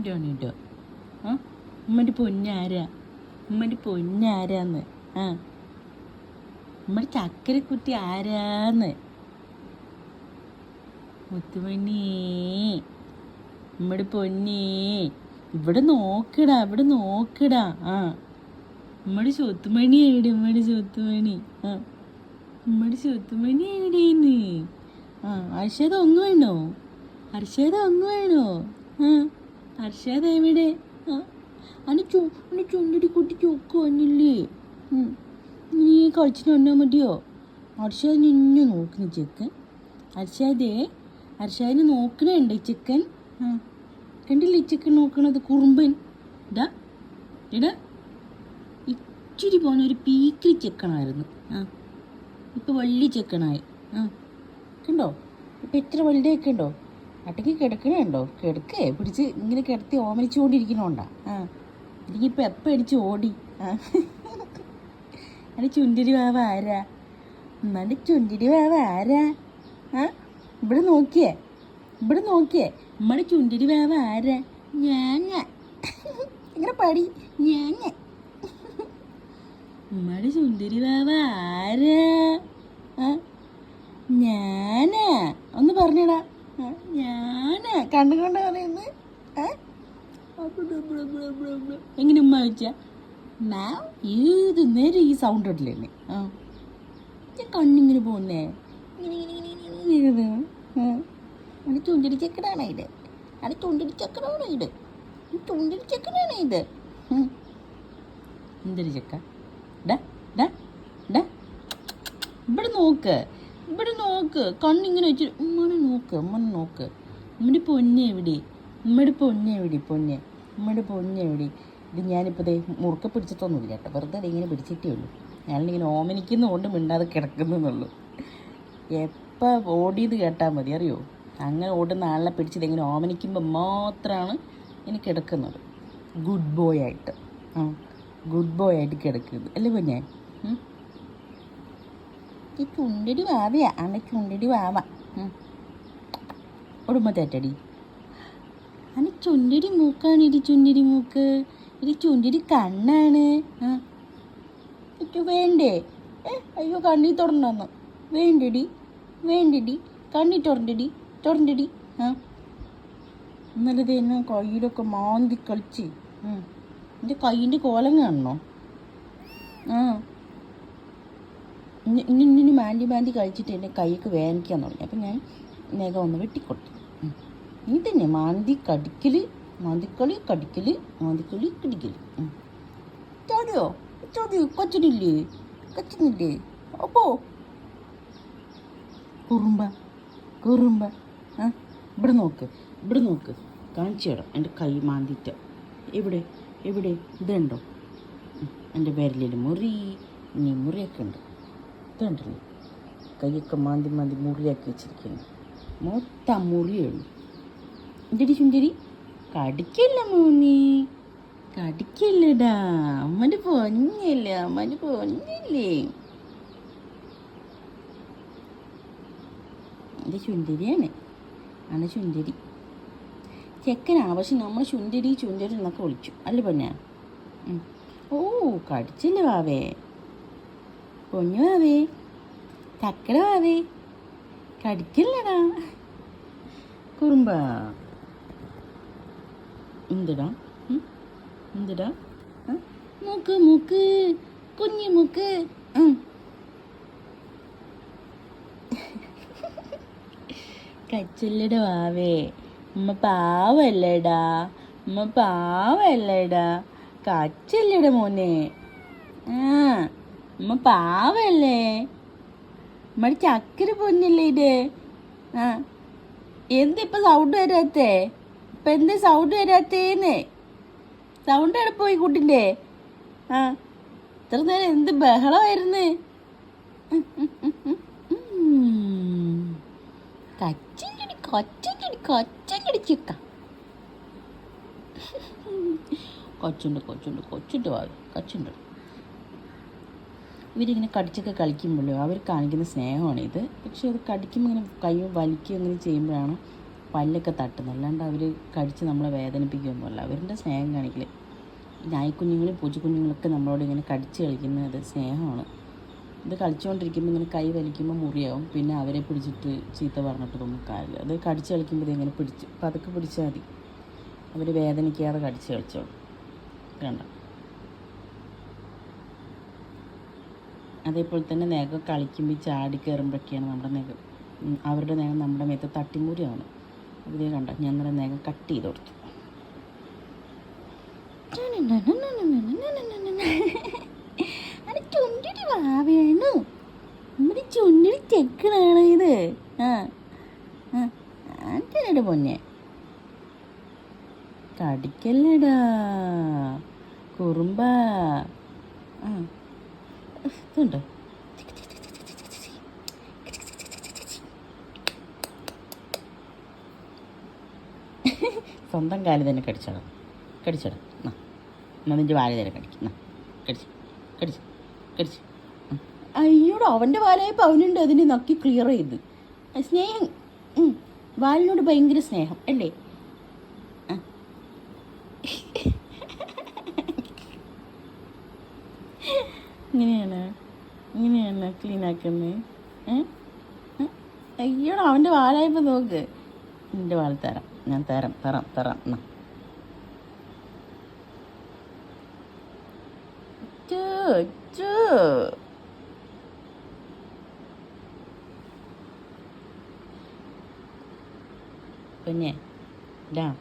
എന്താണ് ഇത് ആ? ഉമ്മന്റെ പൊന്നാരാ? ഉമ്മന്റെ പൊന്നാരാന്ന്? ആ? ഉമ്മടെ ചക്കരക്കുട്ടി ആരാന്ന്? മുത്തുമണി. ഉമ്മയുടെ പൊന്നേ. ഇവിടെ നോക്കടാ ഇവിടെ നോക്കടാ. ആ? ഉമ്മയുടെ ചൊത്തുമണി എവിടെ? ഉമ്മയുടെ ചൊത്തുമണി ആ? ഉമ്മയുടെ ചൊത്തുമണി എവിടെയെന്ന് ആ അർഷേദ ഒന്ന് വേണോ? അർഷേദ ഒന്ന് വേണോ? ആ? അർഷേദ എവിടെ അനിച്ചു അനി ചു അനി ചുണ്ടടി കുട്ടി ചൊക്ക് നീ കളിച്ചിട്ട് വന്നാൽ മതിയോ? അർഷാദ് നിന്നെ നോക്കുന്നു ചെക്കൻ. അർഷാദേ അർഷാദിനെ നോക്കണുണ്ട് ചെക്കൻ. കണ്ടില്ലേ ചിക്കൻ നോക്കണത്? കുറുമ്പൻ. ഇതാ ഇടാ ഇച്ചിരി പോകുന്ന ഒരു പീക്കിൽ ചെക്കണായിരുന്നു ആ ഇപ്പം വലിയ ചെക്കനായി. ആ കണ്ടോ? ഇപ്പം എത്ര വള്ളിയൊക്കെ ഉണ്ടോ അട്ടയ്ക്ക് കിടക്കണുണ്ടോ? കിടക്കേ. പിടിച്ച് ഇങ്ങനെ കിടത്തി ഓമനിച്ചുകൊണ്ടിരിക്കണോണ്ടാ? ആ. എനിക്ക് ഇപ്പം എപ്പം അടിച്ച് ഓടി? ആ. എന്റെ ചുണ്ടിരി വാവ ആരാ? എന്നാന്റെ ചുണ്ടിരി വാവ ആരാ? ആ. ഇവിടെ നോക്കിയേ. ഇവിടെ നോക്കിയേ. നമ്മുടെ ചുണ്ടിരി വാവ ആരാ? ഞാങ്ങ. ഇങ്ങനെ പാടി. ഞാങ്ങ. നമ്മുടെ ചുണ്ടിരി വാവ ആരാ? ഞാനാ. ഒന്ന് പറഞ്ഞടാ. ഞാനാ? കണ്ടു കൊണ്ട് പറയുന്നത് എങ്ങനെ ഉമ്മ വെച്ച മാം ഏത് നേരം ഈ സൗണ്ട് ഇട്ടില്ലേ ആ. ഞാൻ കണ്ണിങ്ങനെ പോകുന്നേ. അത് ചുണ്ടിരി ചെക്കനാണ് ഇത്? അത് ചുണ്ടിരി ചെക്കനാണ് ഇത്? ഇത് ഇത്? എന്തൊരു ചക്ക? ഡാ ഡാ ഡാ. ഇവിടെ നോക്ക് ഇവിടെ നോക്ക്. കണ്ണിങ്ങനെ വെച്ച് ഉമ്മനെ നോക്ക് അമ്മ നോക്ക്. ഉമ്മയുടെ പൊന്നെ എവിടെ? ഉമ്മയുടെ പൊന്നെ എവിടെ? പൊന്നെ. ഉമ്മയുടെ പൊന്നെ എവിടെ? ഇത് ഞാനിപ്പോൾ ദേ മുറുക്കെ പിടിച്ചിട്ടൊന്നുമില്ല കേട്ടോ. വെറുതെ ഇങ്ങനെ പിടിച്ചിട്ടേ ഉള്ളൂ. ഞാനിങ്ങനെ ഓമനിക്കുന്നതുകൊണ്ട് മിണ്ടാതെ കിടക്കുന്നുള്ളൂ എപ്പോൾ ഓടിയത് കേട്ടാൽ മതി അറിയോ? അങ്ങനെ ഓടുന്ന ആളിനെ പിടിച്ചത് ഇങ്ങനെ ഓമനിക്കുമ്പോൾ മാത്രമാണ് ഇനി കിടക്കുന്നത്. ഗുഡ് ബോയ് ആയിട്ട്. ആ ഗുഡ് ബോയ് ആയിട്ട് കിടക്കുന്നത്. അല്ലേ പൊന്നെ? ഈ ചുണ്ടടി വാവയാ. ആണ് ചുണ്ടടി വാവ. ഉടുമ്പ തേറ്റടി അന് ചുണ്ടിടി മൂക്കാണ് ഇടി ചുണ്ടിടി മൂക്ക്. ഇടി ചുണ്ടിടി കണ്ണാണ്. വേണ്ടേ? ഏ അയ്യോ കണ്ണി തുറന്നു വേണ്ടിടി വേണ്ടിടി. കണ്ണി തുറന്നിടി തുറന്നിടി ആ. ഇന്നലെ തന്നെ കയ്യിലൊക്കെ മാന്തി കളിച്ച്. എന്റെ കയ്യിന്റെ കോലം കാണണോ? ആ. ഇനി ഇനി ഇനി മാന്തി മാന്തി കഴിച്ചിട്ട് എന്റെ കൈയൊക്കെ വേദനിക്കാൻ തുടങ്ങി. അപ്പം ഞാൻ നേഗം ഒന്ന് വെട്ടിക്കൊടുത്തു. ഇനി തന്നെ മാന്തി കടിക്കൽ മാന്തിക്കളി കടിക്കൽ മാന്തിക്കളി കടിക്കൽ ചോദ്യോ ചോദ്യോ കൊച്ചിനില്ലേ? കച്ചിനില്ലേ? അപ്പോ? കുറുമ്പ കുറുമ്പ. ആ ഇവിടെ നോക്ക് ഇവിടെ നോക്ക്. കാണിച്ചു തരാം. എന്റെ കൈ മാന്തിട്ട് എവിടെ? എവിടെ? ഇതുണ്ടോ. എന്റെ വിരലിൽ മുറി. ഇനി മുറിയൊക്കെ ഉണ്ട്. ഇതുണ്ടല്ലോ. കൈയൊക്കെ മാന്തി മാന്തി മുറിയാക്കി വെച്ചിരിക്കുന്നു മൊത്തം മുറിയുള്ളു ഉള്ളൂ ചുണ്ടിരി. കടിക്കല്ല മോനി. കടിക്കല്ലടാ. അമ്മന്റെ പൊഞ്ഞല്ലേ അമ്മന്റെ പൊന്നില്ലേ എന്റെ ചുണ്ടരിയാണ്. ആണ് ചുണ്ടരി. ചെക്കനാ പക്ഷെ നമ്മൾ ചുണ്ടരി ചുണ്ടരി എന്നൊക്കെ വിളിച്ചു. അല്ലേ പൊന്ന? ഓ കടിച്ചില്ല വാവേ പൊന്നു വാവേ തക്കട വാവേ കടിക്കില്ലടാ. കുറുമ്പ. എന്തിടാ? എന്തിടാ? മൂക്ക് മൂക്ക്. കുഞ്ഞി മൂക്ക്. കച്ചില്ലട വാവേ. അമ്മ പാവല്ലടാ. ഉമ്മ പാവല്ലേടാ. കച്ചില്ലട മോനെ. ആ. അമ്മ പാവല്ലേ? ഉമ്മടെ ചക്കര പൊന്നില്ലേ ഇത്? ആ. എന്തിപ്പോ സൗണ്ട് വരാത്തേ? ഇപ്പൊ എന്ത് സൗണ്ട് വരാത്തേന്ന്? സൗണ്ട് എവിടെ പോയി കുട്ടിന്റെ ആ. ഇത്ര നേരം എന്ത് ബഹളമായിരുന്നു? കച്ചടി കൊച്ചടി കൊച്ചടി കൊച്ചുണ്ട് കൊച്ചുണ്ട് കൊച്ചുണ്ട് വാ കൊച്ചുണ്ട്. ഇവരിങ്ങനെ കടിച്ചൊക്കെ കളിക്കുമ്പോഴോ അവർ കാണിക്കുന്ന സ്നേഹമാണ് ഇത്. പക്ഷെ അത് കടിക്കുമ്പോൾ ഇങ്ങനെ കൈ വലിക്കുകയും അങ്ങനെ ചെയ്യുമ്പോഴാണ് പല്ലൊക്കെ തട്ടുന്നത്. അല്ലാണ്ട് അവർ കടിച്ച് നമ്മളെ വേദനിപ്പിക്കുകയൊന്നുമല്ല അവരുടെ സ്നേഹം കാണിക്കൽ നായ്ക്കുഞ്ഞുങ്ങളും പൂച്ചക്കുഞ്ഞുങ്ങളൊക്കെ നമ്മളോട് ഇങ്ങനെ കടിച്ച് കളിക്കുന്നത് സ്നേഹമാണ്. ഇത് കളിച്ചുകൊണ്ടിരിക്കുമ്പോൾ ഇങ്ങനെ കൈ വലിക്കുമ്പോൾ മുറിയാവും. പിന്നെ അവരെ പിടിച്ചിട്ട് ചീത്ത പറഞ്ഞിട്ടൊന്നും കാര്യമില്ല അത് കടിച്ച് കളിക്കുമ്പോൾ ഇങ്ങനെ പിടിച്ച് പതുക്കെ പിടിച്ചാൽ മതി. അവർ വേദനിക്കാതെ കടിച്ച് കളിച്ചോളും. കണ്ട? അതേപോലെ തന്നെ നഖം കളിക്കുമ്പോൾ ചാടി കയറുമ്പോഴൊക്കെയാണ് നമ്മുടെ നഖം അവരുടെ നഖം നമ്മുടെ മേത്ത് തട്ടിമുറിയാണ് ഇതേ കണ്ട ഞങ്ങളുടെ നഖം കട്ട് ചെയ്ത് കൊടുത്തു. അത് ഇത്. ആ ആ ആന്റനയുടെ പൊന്നെ. കടിക്കല്ലടാ. കുറുമ്പ. ആ. ഇതുണ്ടോ? സ്വന്തം കാലിൽ തന്നെ കടിച്ചടാം കടിച്ചടാം എന്നാ എന്നാ നിന്റെ വാല തന്നെ കടിക്കും. എന്നാ കടിച്ച്. കടിച്ച്. കടിച്ച്. അയ്യോട് അവന്റെ വാലായപ്പോൾ അവനുണ്ട് അതിനെ നക്കി ക്ലിയർ ചെയ്ത്. സ്നേഹം. വാലിനോട് ഭയങ്കര സ്നേഹം അല്ലേ ആ. ഇങ്ങനെയാണ് ഏ? അയ്യോടാ അവന്റെ വാലായ്പ നോക്ക്. എന്റെ വാൽ തരാം. ഞാൻ തരാം തരാം തരാം. എന്നാ. പിന്നെ ഡാ